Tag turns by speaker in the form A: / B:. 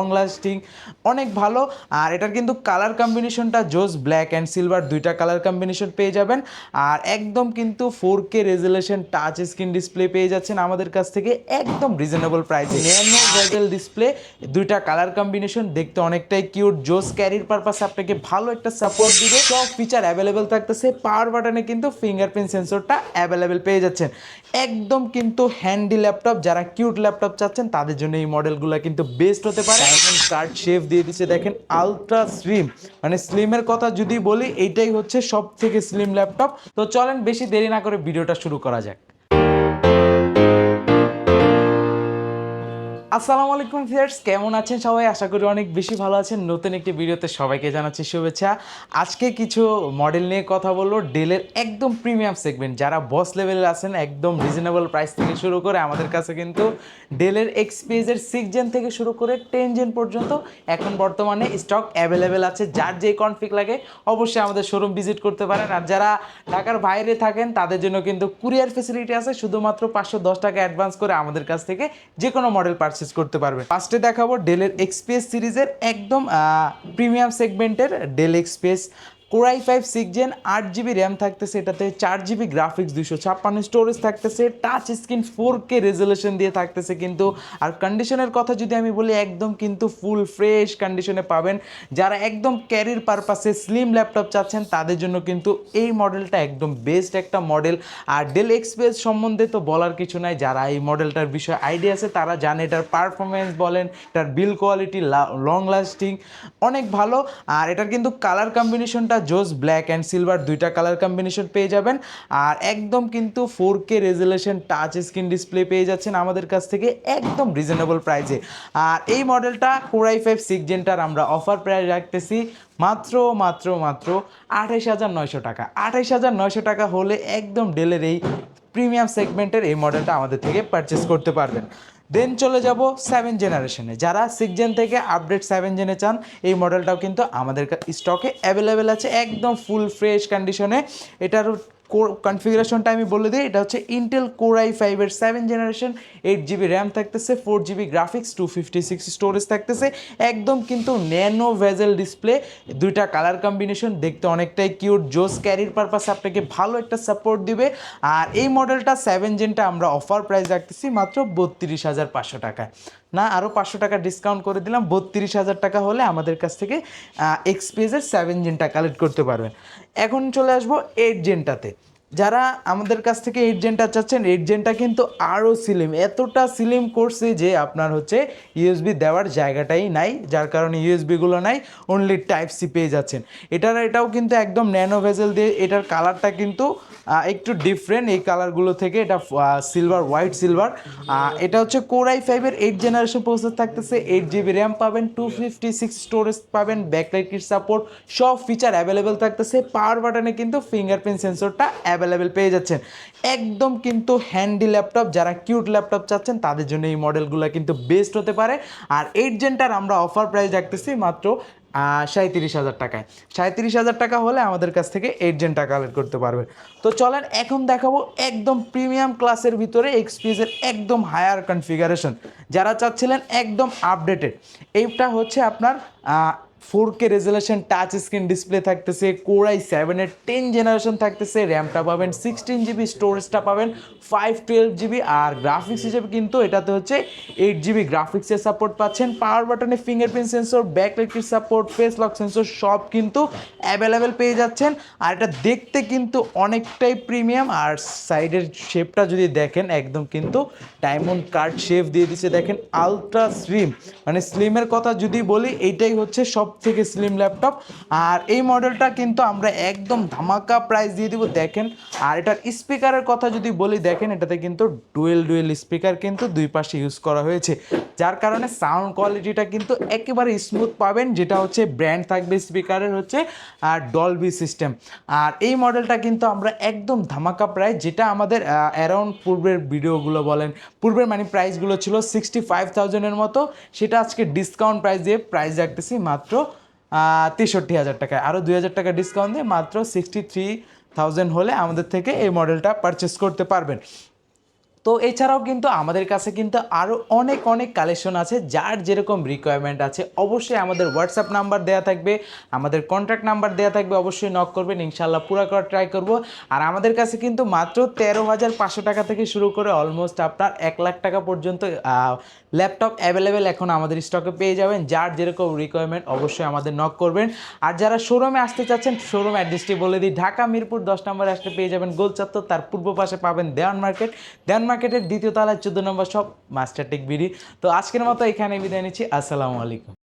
A: Long lasting অনেক ভালো, আর এটার কিন্তু কালার কম্বিনেশনটা জোস ব্ল্যাক অ্যান্ড সিলভার, দুইটা কালার কম্বিনেশন পেয়ে যাবেন। আর একদম কিন্তু four K resolution touch screen display পেয়ে যাচ্ছেন আমাদের কাছ থেকে একদম রিজনেবল প্রাইসে। ন্যানো ডিসপ্লে, দুইটা কালার কম্বিনেশন, দেখতে অনেকটাই কিউট, জোস ক্যারির পারপাসে আপনাকে ভালো একটা সাপোর্ট দিবে। সব ফিচার অ্যাভেলেবেল থাকতেছে পাওয়ার বাটনে কিন্তু ফিঙ্গারপ্রিন্ট সেন্সরটা অ্যাভেলেবেল পেয়ে যাচ্ছেন। একদম কিন্তু হ্যান্ডি ল্যাপটপ যারা কিউট ল্যাপটপ চাচ্ছেন, তাদের জন্য এই মডেলগুলো কিন্তু বেস্ট হতে পারে। ডায়মন্ড কার্ড শেপ দিয়ে দিচ্ছে দেখেন আলট্রা স্লিম মানে স্লিমের কথা যদি বলি, এইটাই হচ্ছে সব থেকে স্লিম ল্যাপটপ তো চলেন, বেশি দেরি না করে ভিডিওটা শুরু করা যাক। আসসালামু আলাইকুম ভিউয়ার্স, কেমন আছেন সবাই? আশা করি অনেক বেশি ভালো আছেন। নতুন একটি ভিডিওতে সবাইকে জানাচ্ছি শুভেচ্ছা। আজকে কিছু মডেল নিয়ে কথা বলব। ডেলের একদম প্রিমিয়াম সেগমেন্ট যারা বস লেভেলে আছেন, একদম রিজনেবল প্রাইস থেকে শুরু করে, আমাদের কাছে কিন্তু ডেলের এক্সপিএসের সিক্স জেন থেকে শুরু করে টেন জেন পর্যন্ত এখন বর্তমানে স্টক অ্যাভেলেবেল আছে। যার যে কনফিগ লাগে, অবশ্যই আমাদের শোরুম ভিজিট করতে পারেন। আর যারা ঢাকার বাইরে থাকেন, তাদের জন্য কিন্তু কুরিয়ার ফেসিলিটি আছে। শুধুমাত্র পাঁচশো দশ টাকা অ্যাডভান্স করে আমাদের কাছ থেকে যে কোনো মডেল পারচেস করতে পারবে। ফার্স্টে দেখাবো ডেলের এক্সপিএস সিরিজের একদম প্রিমিয়াম সেগমেন্টের Dell XPS core i five six gen আট জিবি র্যাম থাকতেছে, এটাতে চার জিবি গ্রাফিক্স দুশো ছাপ্পান্ন স্টোরেজ থাকতেছে touch screen four K resolution দিয়ে থাকতেছে কিন্তু। আর কন্ডিশনের কথা যদি আমি বলি, একদম কিন্তু ফুল ফ্রেশ কন্ডিশনে পাবেন। যারা একদম ক্যারির পারপাসে স্লিম ল্যাপটপ চাচ্ছেন, তাদের জন্য কিন্তু এই মডেলটা একদম বেস্ট একটা মডেল আর ডেল এক্সপ্রেস সম্বন্ধে তো বলার কিছু নাই, যারা এই মডেলটার বিষয়ে আইডিয়া আছে, তারা জানে এটার পারফরমেন্স বলেন, এটার বিল কোয়ালিটি লং লাস্টিং অনেক ভালো। আর এটার কিন্তু কালার কম্বিনেশনটা জোস ব্ল্যাক অ্যান্ড সিলভার দুইটা কালার কম্বিনেশন পেয়ে যাবেন। আর একদম কিন্তু four K resolution touch screen display পেয়ে যাচ্ছেন আমাদের কাছ থেকে একদম রিজনেবল প্রাইসে আর এই মডেলটা কোরাই ফাইভ সিক্স আমরা অফার প্রাইস রাখতেছি মাত্র মাত্র মাত্র আঠাইশ হাজার নয়শো টাকা। আঠাইশ হাজার নয়শো টাকা হলে একদম ডেলের এই প্রিমিয়াম সেগমেন্টের এই মডেলটা আমাদের থেকে পারচেস করতে পারবেন। দেন চলে যাব সেভেন জেনারেশনে যারা সিক্স জেন থেকে আপডেট সেভেন জেনে চান, এই মডেলটাও কিন্তু আমাদের স্টকে অ্যাভেলেবেল আছে, একদম ফুল ফ্রেশ কন্ডিশনে এটার কনফিগারেশনটা আমি বলে দিই এটা হচ্ছে ইন্টেল কোরাই ফাইভের seven generation eight GB RAM থাকতেছে four GB graphics two fifty six storage থাকতেছে, একদম কিন্তু ন্যানো ভেজেল ডিসপ্লে দুইটা কালার কম্বিনেশন দেখতে অনেকটাই কিউট জোস ক্যারির পারপাসে আপনাকে ভালো একটা সাপোর্ট দিবে, আর এই মডেলটা সেভেন জেনটা আমরা অফার প্রাইস রাখতেছি মাত্র বত্রিশ হাজার পাঁচশো টাকায়। না আরও পাঁচশো টাকা ডিসকাউন্ট করে দিলাম। বত্রিশ হাজার টাকা হলে আমাদের কাছ থেকে এক্সপিএসের সেভেন জেনটা কালেক্ট করতে পারবেন। এখন চলে আসব এইট জেনটাতে যারা আমাদের কাছ থেকে এইট জেনটা চাচ্ছেন এইট জেনটা কিন্তু আরও সিলিম এতটা সিলিম করছে যে আপনার হচ্ছে ইউএসবি দেওয়ার জায়গাটাই নাই, যার কারণে ইউএসবিগুলো নাই অনলি টাইপ সি পেয়ে যাচ্ছেন। এটার, এটাও কিন্তু একদম ন্যানো ভেজেল দিয়ে, এটার কালারটা কিন্তু একটু ডিফারেন্ট এই কালারগুলো থেকে এটা সিলভার হোয়াইট সিলভার এটা হচ্ছে কোরাই ফাইভের এইট জেনারেশন প্রসেস থাকতেছে। এইট জিবি র্যাম পাবেন টু ফিফটি সিক্স স্টোরেজ পাবেন ব্যাকলাইট কিট সাপোর্ট সব ফিচার অ্যাভেলেবেল থাকতেছে। পাওয়ার বাটনে কিন্তু ফিঙ্গারপ্রিন্ট সেন্সরটা অ্যাভেলেবেল পেয়ে যাচ্ছেন। একদম কিন্তু হ্যান্ডি ল্যাপটপ যারা কিউট ল্যাপটপ চাচ্ছেন, তাদের জন্য এই মডেলগুলো কিন্তু বেস্ট হতে পারে। আর এইট জেনটার আমরা অফার প্রাইস রাখতেছি মাত্র সাঁত্রিশ হাজার টাকায়। সাঁত্রিশ হাজার টাকা হলে আমাদের কাছ থেকে এইট জেনটা কালেক্ট করতে পারবেন। তো চলেন, এখন দেখাবো একদম প্রিমিয়াম ক্লাসের ভিতরে এক্সপিএসের একদম হায়ার কনফিগারেশন যারা চাচ্ছিলেন একদম আপডেটেড এইটা হচ্ছে আপনার four K resolution touch screen display থাকতেছে, কোরাই সেভেনের টেন জেনারেশন থাকতেছে, র্যামটা পাবেন সিক্সটিন জিবি, স্টোরেজটা পাবেন ফাইভ টুয়েলভ জিবি, আর গ্রাফিক্স হিসেবে কিন্তু এটাতে হচ্ছে এইট জিবি গ্রাফিক্সের সাপোর্ট পাচ্ছেন। পাওয়ার বাটনে ফিঙ্গারপ্রিন্ট সেন্সর ব্যাকলাইটের সাপোর্ট ফেস লক সেন্সর সব কিন্তু অ্যাভেলেবেল পেয়ে যাচ্ছেন। আর এটা দেখতে কিন্তু অনেকটাই প্রিমিয়াম আর সাইডের শেপটা যদি দেখেন, একদম কিন্তু ডায়মন্ড কার্ড শেপ দিয়ে দিচ্ছে। দেখেন আলট্রা স্লিম মানে স্লিমের কথা যদি বলি এইটাই হচ্ছে সব থেকে স্লিম ল্যাপটপ আর এই মডেলটা কিন্তু আমরা একদম ধামাকা প্রাইস দিয়ে দিব। দেখেন, আর এটার স্পিকারের কথা যদি বলি, দেখেন এটাতে কিন্তু ডুয়েল ডুয়েল স্পিকার কিন্তু দুই পাশে ইউজ করা হয়েছে। যার কারণে সাউন্ড কোয়ালিটিটা কিন্তু একেবারে স্মুথ পাবেন, যেটা হচ্ছে ব্র্যান্ড থাকবে স্পিকারের হচ্ছে আর ডলবি সিস্টেম আর এই মডেলটা কিন্তু আমরা একদম ধামাকা প্রাইস যেটা আমাদের অ্যারাউন্ড পূর্বের ভিডিওগুলো বলেন। পূর্বের মানে প্রাইসগুলো ছিল সিক্সটি ফাইভ থাউজেন্ডের মতো। সেটা আজকে ডিসকাউন্ট প্রাইস দিয়ে প্রাইস রাখতেছি মাত্র তেষট্টি হাজার টাকায়। আরও দুই হাজার টাকা ডিসকাউন্ট দিয়ে মাত্র সিক্সটি থ্রি থাউজেন্ড হলে আমাদের থেকে এই মডেলটা পারচেস করতে পারবেন। তো এছাড়াও কিন্তু আমাদের কাছে কিন্তু আরও অনেক অনেক কালেকশন আছে, যার যেরকম রিকোয়ারমেন্ট আছে, অবশ্যই আমাদের হোয়াটসঅ্যাপ নাম্বার দেওয়া থাকবে, আমাদের কন্ট্যাক্ট নাম্বার দেওয়া থাকবে, অবশ্যই নক করবেন ইনশাল্লাহ পুরো করার ট্রাই করব। আর আমাদের কাছে কিন্তু মাত্র তেরো হাজার পাঁচশো টাকা থেকে শুরু করে অলমোস্ট আপনার এক লাখ টাকা পর্যন্ত ল্যাপটপ অ্যাভেলেবেল এখন আমাদের স্টকে পেয়ে যাবেন, যার যেরকম রিকোয়ারমেন্ট অবশ্যই আমাদের নক করবেন। আর যারা শোরুমে আসতে চাচ্ছেন শোরুম অ্যাড্রেসটি বলে দিই, ঢাকা, মিরপুর, দশ নম্বরে আসলে পেয়ে যাবেন গোল চত্বর তার পূর্ব পাশে পাবেন দেওয়ান মার্কেট। দেওয়ান মার্কেটের দ্বিতীয় তলায় চোদ্দ নম্বর সব মাস্টার টেক বিডি তো আজকের মতো এখানে বিদায় নিচ্ছি। আসসালামু আলাইকুম।